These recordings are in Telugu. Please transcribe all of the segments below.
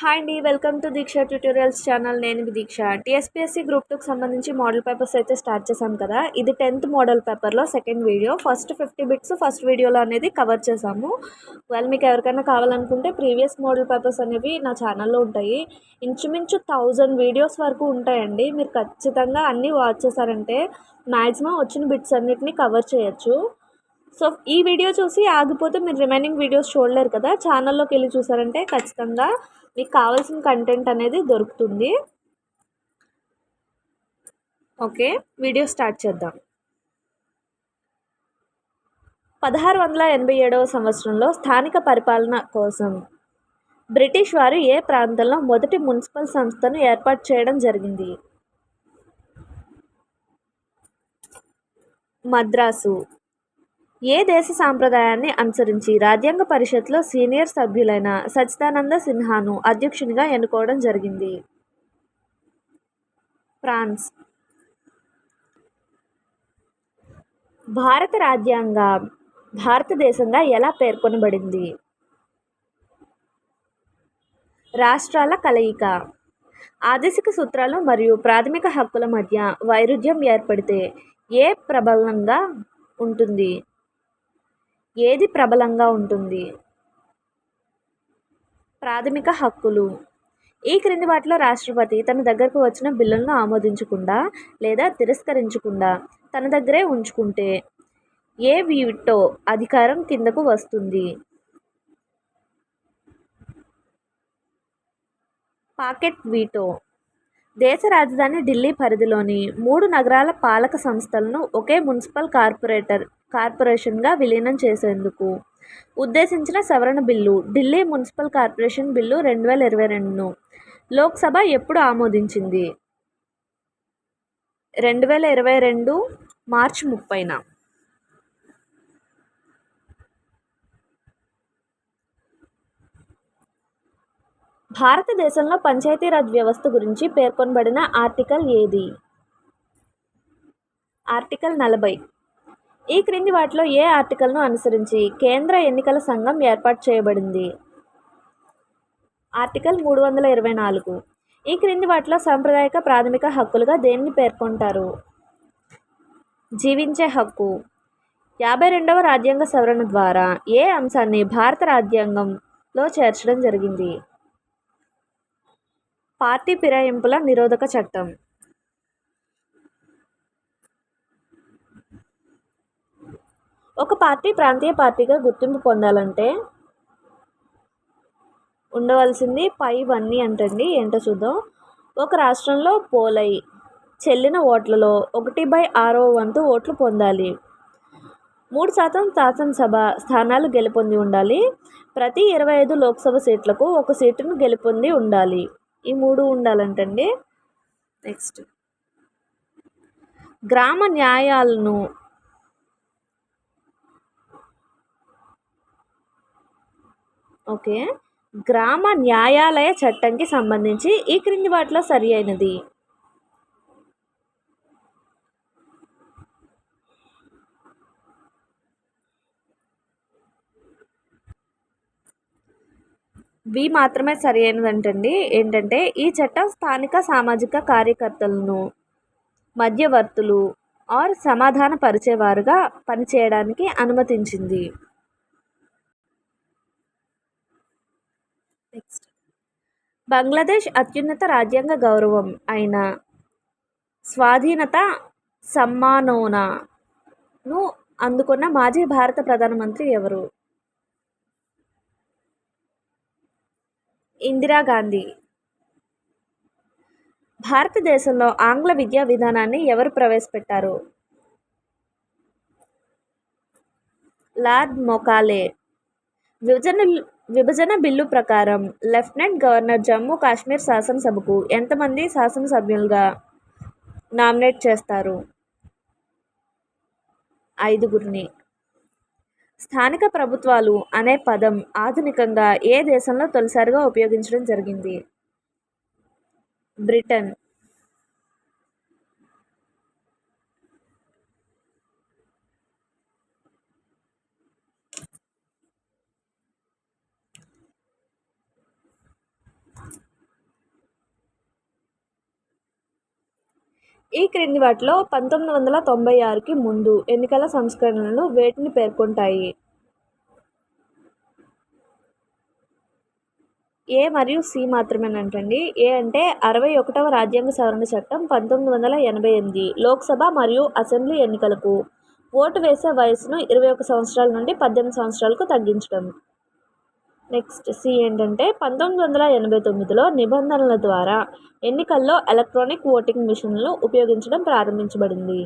హాయ్ అండి welcome to Deeksha tutorials channel నేను దీక్ష టీఎస్పీఎస్సీ గ్రూప్ టూకి సంబంధించి మోడల్ పేపర్స్ అయితే స్టార్ట్ చేశాం కదా. ఇది టెన్త్ మోడల్ పేపర్లో second video first fifty bits first వీడియోలో అనేది కవర్ చేశాము. వాళ్ళు మీకు ఎవరికైనా కావాలనుకుంటే ప్రీవియస్ మోడల్ పేపర్స్ అనేవి నా ఛానల్లో ఉంటాయి. ఇంచుమించు థౌజండ్ వీడియోస్ వరకు ఉంటాయండి. మీరు ఖచ్చితంగా అన్నీ వాచ్ చేశారంటే మ్యాక్సిమం వచ్చిన బిట్స్ అన్నిటిని కవర్ చేయొచ్చు. సో ఈ వీడియో చూసి ఆగిపోతే మీరు రిమైనింగ్ వీడియోస్ చూడలేరు కదా? ఛానల్లోకి వెళ్ళి చూసారంటే ఖచ్చితంగా మీకు కావాల్సిన కంటెంట్ అనేది దొరుకుతుంది. ఓకే వీడియో స్టార్ట్ చేద్దాం. పదహారు వందల ఎనభై ఏడవ సంవత్సరంలో స్థానిక పరిపాలన కోసం బ్రిటిష్ వారు ఏ ప్రాంతంలో మొదటి మున్సిపల్ సంస్థను ఏర్పాటు చేయడం జరిగింది? మద్రాసు. ఏ దేశ సాంప్రదాయాన్ని అనుసరించి రాజ్యాంగ పరిషత్లో సీనియర్ సభ్యులైన సచ్చిదానంద సిన్హాను అధ్యక్షునిగా ఎన్నుకోవడం జరిగింది. ఫ్రాన్స్. భారత రాజ్యాంగ భారతదేశంగా ఎలా పేర్కొనబడింది? రాష్ట్రాల కలయిక. ఆదేశిక సూత్రాలు మరియు ప్రాథమిక హక్కుల మధ్య వైరుధ్యం ఏర్పడితే ఏ ప్రబలంగా ఉంటుంది? ఏది ప్రబలంగా ఉంటుంది? ప్రాథమిక హక్కులు. ఈ క్రింది వాటిలో రాష్ట్రపతి తన దగ్గరకు వచ్చిన బిల్లులను ఆమోదించకుండా లేదా తిరస్కరించకుండా తన దగ్గరే ఉంచుకుంటే ఏ వీటో అధికారం కిందకు వస్తుంది? పాకెట్ వీటో దేశ రాజధాని ఢిల్లీ పరిధిలోని మూడు నగరాల పాలక సంస్థలను ఒకే మున్సిపల్ కార్పొరేటర్ కార్పొరేషన్గా విలీనం చేసేందుకు ఉద్దేశించిన సవరణ bill Delhi municipal corporation bill రెండు వేల ఇరవై రెండును లోక్సభ ఎప్పుడు ఆమోదించింది? రెండు వేల ఇరవై రెండు మార్చి ముప్పైన భారతదేశంలో పంచాయతీరాజ్ వ్యవస్థ గురించి పేర్కొనబడిన ఆర్టికల్ ఏది? ఆర్టికల్ నలభై. ఈ క్రింది వాటిలో ఏ ఆర్టికల్ను అనుసరించి కేంద్ర ఎన్నికల సంఘం ఏర్పాటు చేయబడింది? ఆర్టికల్ మూడు వందల ఇరవై నాలుగు. ఈ క్రింది వాటిలో సాంప్రదాయక ప్రాథమిక హక్కులుగా దేన్ని పేర్కొంటారు? జీవించే హక్కు. యాభై రెండవ రాజ్యాంగ సవరణ ద్వారా ఏ అంశాన్ని భారత రాజ్యాంగంలో చేర్చడం జరిగింది? పార్టీ ఫిరాయింపుల నిరోధక చట్టం. ఒక పార్టీ ప్రాంతీయ పార్టీగా గుర్తింపు పొందాలంటే ఉండవలసింది పై పైవన్నీ అంటండి. ఏంటో చూద్దాం. ఒక రాష్ట్రంలో పోలై చెల్లిన ఓట్లలో ఒకటి బై ఆరో వంతు ఓట్లు పొందాలి. మూడు శాతం శాసనసభ స్థానాలు గెలుపొంది ఉండాలి. ప్రతి ఇరవై ఐదు లోక్సభ సీట్లకు ఒక సీటును గెలుపొంది ఉండాలి. ఈ మూడు ఉండాలంటండి. నెక్స్ట్ గ్రామ న్యాయాలను ఓకే. గ్రామ న్యాయాలయ చట్టంకి సంబంధించి ఈ క్రింది వాటిలో సరి అయినది. వి మాత్రమే సరైనదంటండి ఏంటంటే ఈ చట్టం స్థానిక సామాజిక కార్యకర్తలను మధ్యవర్తులు ఆర్ సమాధాన పరిచేవారుగా పనిచేయడానికి అనుమతించింది. నెక్స్ట్ బంగ్లాదేశ్ అత్యున్నత రాజ్యాంగ గౌరవం అయిన స్వాధీనత సమ్మానోనాను అందుకున్న మాజీ భారత ప్రధానమంత్రి ఎవరు? ఇందిరాగాంధీ భారతదేశంలో ఆంగ్ల విద్యా విధానాన్ని ఎవరు ప్రవేశపెట్టారు? Lord Macaulay. విభజన విభజన బిల్లు ప్రకారం లెఫ్టినెంట్ గవర్నర్ జమ్మూ కాశ్మీర్ శాసనసభకు ఎంతమంది శాసనసభ్యులుగా నామినేట్ చేస్తారు? ఐదుగురిని. స్థానిక ప్రభుత్వాలు అనే పదం ఆధునికంగా ఏ దేశంలో తొలిసారిగా ఉపయోగించడం జరిగింది? బ్రిటన్ ఈ క్రింది వాటిలో పంతొమ్మిది వందల తొంభై ఆరుకి ముందు ఎన్నికల సంస్కరణలు వేటిని పేర్కొంటాయి? ఏ మరియు సి మాత్రమేనంటండి. ఏ అంటే అరవై ఒకటవ రాజ్యాంగ సవరణ చట్టం పంతొమ్మిది వందల ఎనభై ఎనిమిది లోక్సభ మరియు అసెంబ్లీ ఎన్నికలకు ఓటు వేసే వయసును ఇరవై ఒక సంవత్సరాల నుండి పద్దెనిమిది సంవత్సరాలకు తగ్గించడం. నెక్స్ట్ సి ఏంటంటే పంతొమ్మిది వందల ఎనభై తొమ్మిదిలో నిబంధనల ద్వారా ఎన్నికల్లో ఎలక్ట్రానిక్ ఓటింగ్ మిషన్లు ఉపయోగించడం ప్రారంభించబడింది.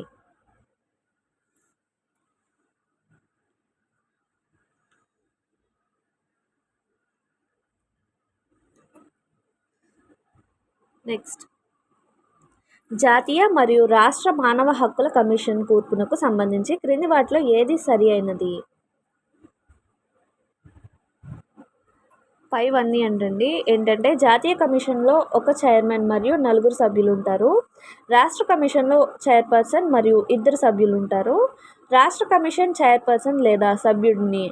నెక్స్ట్. జాతీయ మరియు రాష్ట్ర మానవ హక్కుల కమిషన్ కూర్పునకు సంబంధించి క్రింది వాటిలో ఏది సరి అయినది? ఫైవ్ అన్ని అంటండి. ఏంటంటే జాతీయ కమిషన్లో ఒక చైర్మన్ మరియు నలుగురు సభ్యులు ఉంటారు రాష్ట్ర కమిషన్లో చైర్పర్సన్ మరియు ఇద్దరు సభ్యులు ఉంటారు రాష్ట్ర కమిషన్ చైర్పర్సన్ లేదా సభ్యుడిని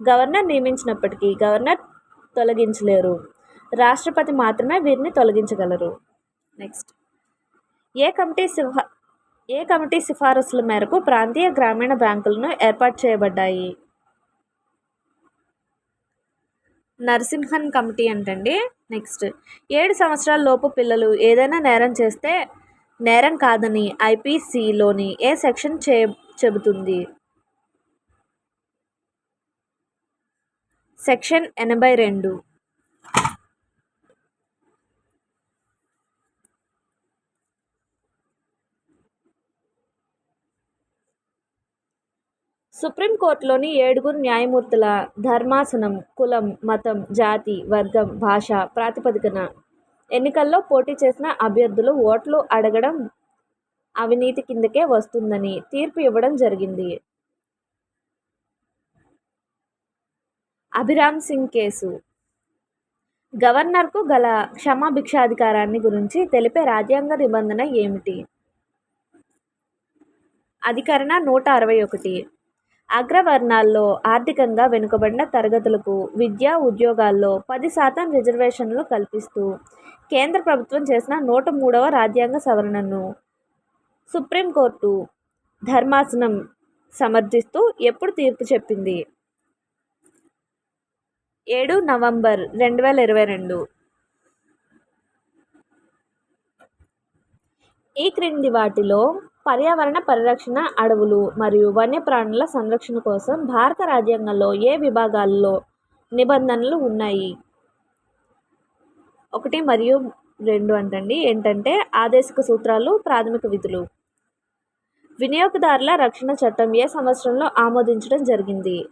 గవర్నర్ నియమించినప్పటికీ గవర్నర్ తొలగించలేరు. రాష్ట్రపతి మాత్రమే వీరిని తొలగించగలరు. నెక్స్ట్. ఏ కమిటీ సిఫా ఏ కమిటీ సిఫారసుల మేరకు ప్రాంతీయ గ్రామీణ బ్యాంకులను ఏర్పాటు చేయబడ్డాయి? నరసింహన్ కమిటీ అంటండి. నెక్స్ట్ ఏడు సంవత్సరాల లోపు పిల్లలు ఏదైనా నేరం చేస్తే నేరం కాదని ఐపీసీలోని ఏ సెక్షన్ చే చెబుతుంది? సెక్షన్ ఎనభై రెండు. సుప్రీంకోర్టులోని ఏడుగురు న్యాయమూర్తుల ధర్మాసనం కులం మతం జాతి వర్గం భాష ప్రాతిపదికన ఎన్నికల్లో పోటీ చేసిన అభ్యర్థులు ఓట్లు అడగడం అవినీతి కిందకే వస్తుందని తీర్పు ఇవ్వడం జరిగింది. అభిరామ్ సింగ్ కేసు. గవర్నర్కు గల క్షమాభిక్షాధికారాన్ని గురించి తెలిపే రాజ్యాంగ నిబంధన ఏమిటి? అధికరణ నూట అరవై ఒకటి. అగ్రవర్ణాల్లో ఆర్థికంగా వెనుకబడిన తరగతులకు విద్యా ఉద్యోగాల్లో పది శాతం రిజర్వేషన్లు కల్పిస్తూ కేంద్ర ప్రభుత్వం చేసిన నూట మూడవ రాజ్యాంగ సవరణను సుప్రీంకోర్టు ధర్మాసనం సమర్థిస్తూ ఎప్పుడు తీర్పు చెప్పింది? ఏడు నవంబర్ రెండు వేల ఇరవై రెండు. ఈ క్రింది వాటిలో పర్యావరణ పరిరక్షణ అడవులు మరియు వన్యప్రాణుల సంరక్షణ కోసం భారత రాజ్యాంగంలో ఏ విభాగాల్లో నిబంధనలు ఉన్నాయి? ఒకటి మరియు రెండు అంటండి. ఏంటంటే ఆదేశిక సూత్రాలు ప్రాథమిక విధులు. వినియోగదారుల రక్షణ చట్టం ఏ సంవత్సరంలో ఆమోదించడం జరిగింది?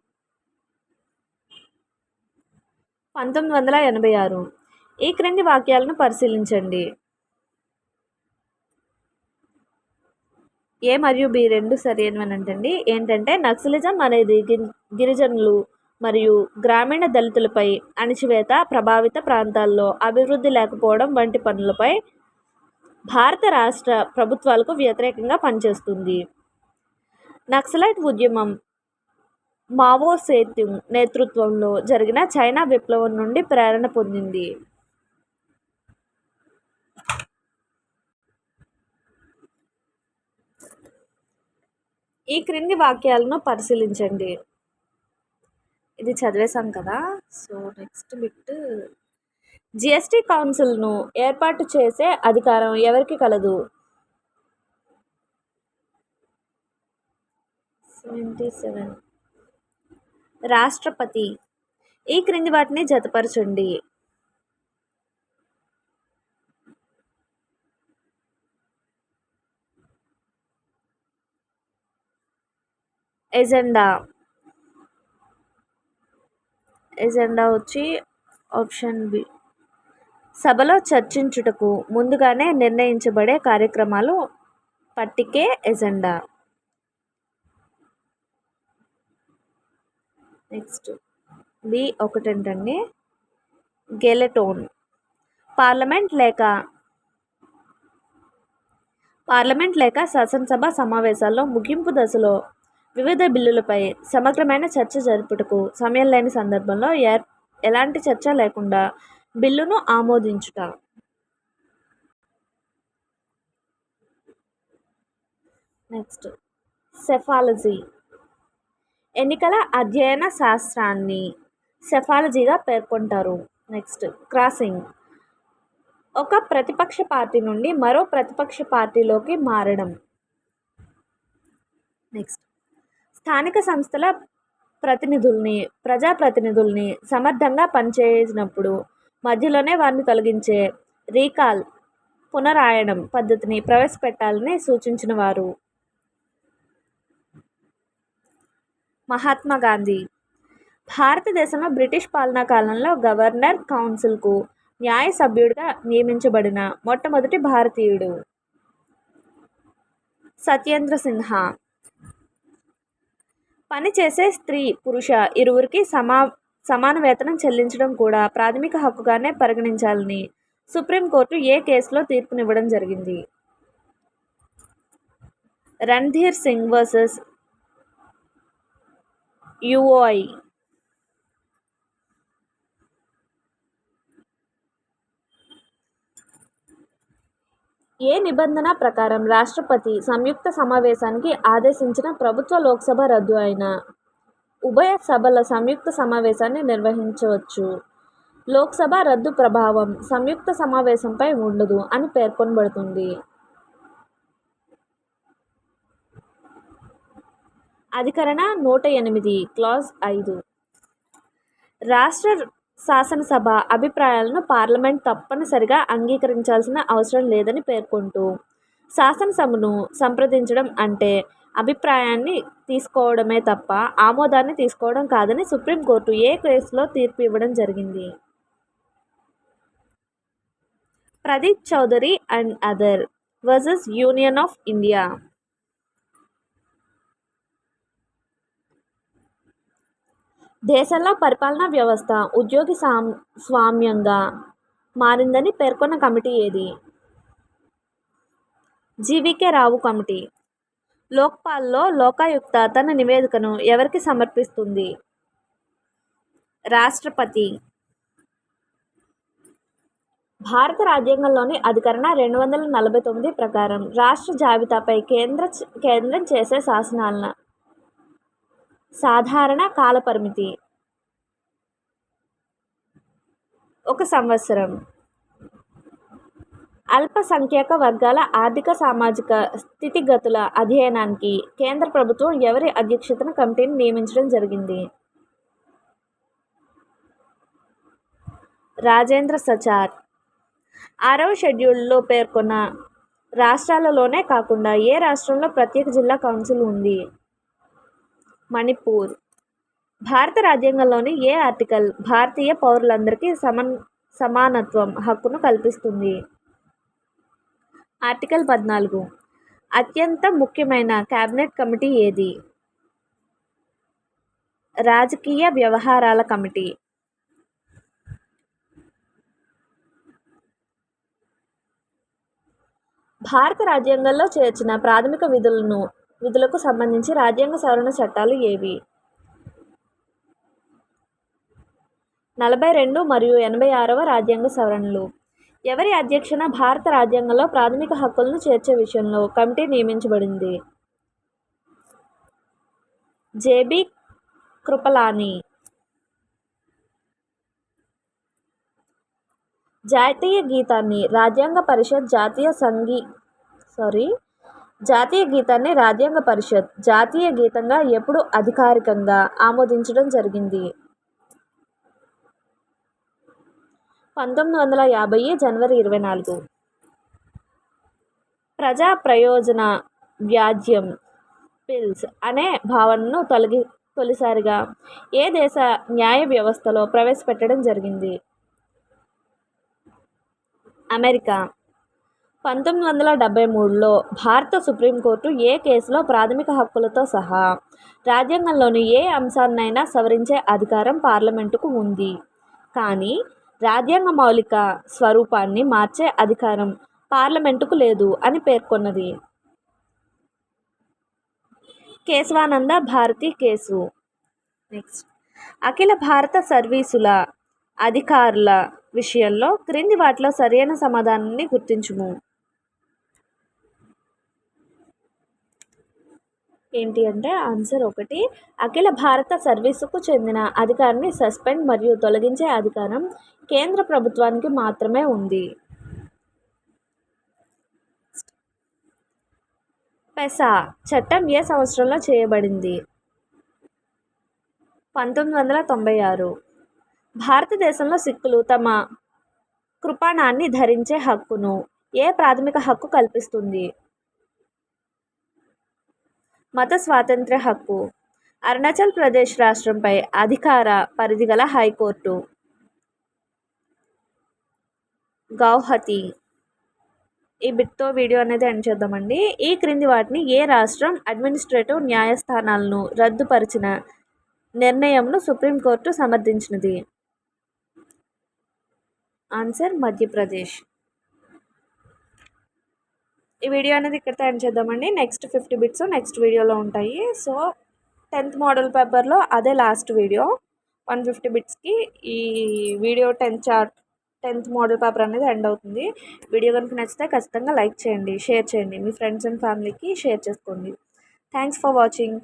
పంతొమ్మిది వందల ఎనభై ఆరు. ఈ క్రింది వాక్యాలను పరిశీలించండి. ఏ మరియు బి రెండు సరైనవనంటండి. ఏంటంటే నక్సలిజం అనేది గిరిజనులు మరియు గ్రామీణ దళితులపై అణచివేత ప్రభావిత ప్రాంతాల్లో అభివృద్ధి లేకపోవడం వంటి పనులపై భారత రాష్ట్ర ప్రభుత్వాలకు వ్యతిరేకంగా పనిచేస్తుంది. నక్సలైట్ ఉద్యమం మావో సేత్యుంగ్ నేతృత్వంలో జరిగిన చైనా విప్లవం నుండి ప్రేరణ పొందింది. ఈ క్రింది వాక్యాలను పరిశీలించండి. ఇది చదివేశాం కదా? So next bit. జిఎస్టీ కౌన్సిల్ను ఏర్పాటు చేసే అధికారం ఎవరికి కలదు? Seventy seven. రాష్ట్రపతి. ఈ క్రింది వాటిని జతపరచండి. ఎజెండా. ఎజెండా వచ్చి ఆప్షన్ బి. సభలో చర్చించుటకు ముందుగానే నిర్ణయించబడే కార్యక్రమాలు పట్టికే ఎజెండా. నెక్స్ట్. బి ఒకటేంటండి. గెలెటోన్. పార్లమెంట్ లేక పార్లమెంట్ లేక శాసనసభ సమావేశాల్లో ముగింపు దశలో వివిధ బిల్లులపై సమగ్రమైన చర్చ జరుపుటకు సమయం లేని సందర్భంలో ఎలాంటి చర్చ లేకుండా బిల్లును ఆమోదించుట. నెక్స్ట్. సెఫాలజీ. ఎన్నికల అధ్యయన శాస్త్రాన్ని సెఫాలజీగా పేర్కొంటారు. నెక్స్ట్. క్రాసింగ్. ఒక ప్రతిపక్ష పార్టీ నుండి మరో ప్రతిపక్ష పార్టీలోకి మారడం. నెక్స్ట్. స్థానిక సంస్థల ప్రతినిధుల్ని ప్రజాప్రతినిధుల్ని సమర్థంగా పనిచేసినప్పుడు మధ్యలోనే వారిని తొలగించే రీకాల్ పునరాయడం పద్ధతిని ప్రవేశపెట్టాలని సూచించిన వారు. మహాత్మా గాంధీ. భారతదేశంలో బ్రిటిష్ పాలనా కాలంలో గవర్నర్ కౌన్సిల్కు న్యాయ సభ్యుడిగా నియమించబడిన మొట్టమొదటి భారతీయుడు సత్యేంద్ర సిన్హా పనిచేసే స్త్రీ పురుష ఇరువురికి సమా సమాన వేతనం చెల్లించడం కూడా ప్రాథమిక హక్కుగానే పరిగణించాలని సుప్రీంకోర్టు ఏ కేసులో తీర్పునివ్వడం జరిగింది? రణ్ధీర్ సింగ్ వర్సెస్ యుఓఐ ఏ నిబంధన ప్రకారం రాష్ట్రపతి సంయుక్త సమావేశానికి ఆదేశించిన ప్రభుత్వ లోక్సభ రద్దు అయిన ఉభయ సభల సంయుక్త సమావేశాన్ని నిర్వహించవచ్చు. లోక్సభ రద్దు ప్రభావం సంయుక్త సమావేశంపై ఉండదు అని పేర్కొనబడుతుంది. అధికరణ నూట ఎనిమిది క్లాజ్ ఐదు. రాష్ట్ర శాసనసభ అభిప్రాయాలను పార్లమెంట్ తప్పనిసరిగా అంగీకరించాల్సిన అవసరం లేదని పేర్కొంటూ శాసనసభను సంప్రదించడం అంటే అభిప్రాయాన్ని తీసుకోవడమే తప్ప ఆమోదాన్ని తీసుకోవడం కాదని సుప్రీంకోర్టు ఏ కేసులో తీర్పు ఇవ్వడం జరిగింది? Pradeep Chaudhary and other versus union of India దేశంలో పరిపాలనా వ్యవస్థ ఉద్యోగి సామ్ స్వామ్యంగా మారిందని పేర్కొన్న కమిటీ ఏది? GVK Rao committee. లోక్పాల్లో లోకాయుక్త తన నివేదికను ఎవరికి సమర్పిస్తుంది? రాష్ట్రపతి. భారత రాజ్యాంగంలోని అధికరణ రెండు వందల నలభై తొమ్మిది ప్రకారం రాష్ట్ర జాబితాపై కేంద్ర కేంద్రం చేసే శాసనాలను సాధారణ కాలపరిమితి ఒక సంవత్సరం. అల్పసంఖ్యాక వర్గాల ఆర్థిక సామాజిక స్థితిగతుల అధ్యయనానికి కేంద్ర ప్రభుత్వం ఎవరి అధ్యక్షతన కమిటీని నియమించడం జరిగింది? రాజేంద్ర సచార్. ఆరవ షెడ్యూల్లో పేర్కొన్న రాష్ట్రాలలోనే కాకుండా ఏ రాష్ట్రంలో ప్రత్యేక జిల్లా కౌన్సిల్ ఉంది? మణిపూర్. భారత రాజ్యాంగంలోని ఏ ఆర్టికల్ భారతీయ పౌరులందరికీ సమన్ సమానత్వం హక్కును కల్పిస్తుంది? ఆర్టికల్ పద్నాలుగు. అత్యంత ముఖ్యమైన క్యాబినెట్ కమిటీ ఏది? రాజకీయ వ్యవహారాల కమిటీ. భారత రాజ్యాంగంలో చేర్చిన ప్రాథమిక విధులను విధులకు సంబంధించి రాజ్యాంగ సవరణ చట్టాలు ఏవి? నలభై రెండు మరియు ఎనభై ఆరవ రాజ్యాంగ సవరణలు. ఎవరి అధ్యక్షన భారత రాజ్యాంగంలో ప్రాథమిక హక్కులను చేర్చే విషయంలో కమిటీ నియమించబడింది? జేబీ కృపలాని. జాతీయ గీతాన్ని రాజ్యాంగ పరిషత్ జాతీయ సంగీ సారీ జాతీయ గీతాన్ని రాజ్యాంగ పరిషత్ జాతీయ గీతంగా ఎప్పుడు అధికారికంగా ఆమోదించడం జరిగింది. పంతొమ్మిది వందల యాభై జనవరి ఇరవై నాలుగు. ప్రజా ప్రయోజన వ్యాజ్యం పిల్స్ అనే భావనను తొలగి తొలిసారిగా ఏ దేశ న్యాయ వ్యవస్థలో ప్రవేశపెట్టడం జరిగింది? అమెరికా. పంతొమ్మిది వందల డెబ్భై మూడులో భారత సుప్రీంకోర్టు ఏ కేసులో ప్రాథమిక హక్కులతో సహా రాజ్యాంగంలోని ఏ అంశాన్నైనా సవరించే అధికారం పార్లమెంటుకు ఉంది. కానీ రాజ్యాంగ మౌలిక స్వరూపాన్ని మార్చే అధికారం పార్లమెంటుకు లేదు అని పేర్కొన్నది. కేశవానంద భారతి కేసు. నెక్స్ట్. అఖిల భారత సర్వీసుల అధికారుల విషయంలో క్రింది వాటిలో సరైన సమాధానాన్ని గుర్తించుము. ఏంటి అంటే ఆన్సర్ ఒకటి. అఖిల భారత సర్వీసుకు చెందిన అధికారిని సస్పెండ్ మరియు తొలగించే అధికారం కేంద్ర ప్రభుత్వానికి మాత్రమే ఉంది. పెసా చట్టం ఏ సంవత్సరంలో చేయబడింది? పంతొమ్మిది వందల తొంభై ఆరు. భారతదేశంలో సిక్కులు తమ కృపాణాన్ని ధరించే హక్కును ఏ ప్రాథమిక హక్కు కల్పిస్తుంది? మత స్వాతంత్ర హక్కు. అరుణాచల్ ప్రదేశ్ రాష్ట్రంపై అధికార పరిధి గల హైకోర్టు. గౌహతి. ఈ బిట్తో వీడియో అనేది ఎండ్ చేద్దామండి. ఈ క్రింది వాటిని ఏ రాష్ట్రం అడ్మినిస్ట్రేటివ్ న్యాయస్థానాలను రద్దుపరిచిన నిర్ణయంను సుప్రీంకోర్టు సమర్థించినది? ఆన్సర్ మధ్యప్రదేశ్. ఈ వీడియో అనేది ఇక్కడితో ఎండ్ చేద్దామండి. నెక్స్ట్ ఫిఫ్టీ బిట్స్ నెక్స్ట్ వీడియోలో ఉంటాయి. సో టెన్త్ మోడల్ పేపర్లో అదే లాస్ట్ వీడియో. వన్ ఫిఫ్టీ బిట్స్కి ఈ video tenth chart tenth model paper అనేది ఎండ్ అవుతుంది. వీడియో కనుక నచ్చితే ఖచ్చితంగా లైక్ చేయండి షేర్ చేయండి. మీ ఫ్రెండ్స్ అండ్ ఫ్యామిలీకి షేర్ చేసుకోండి. Thanks for watching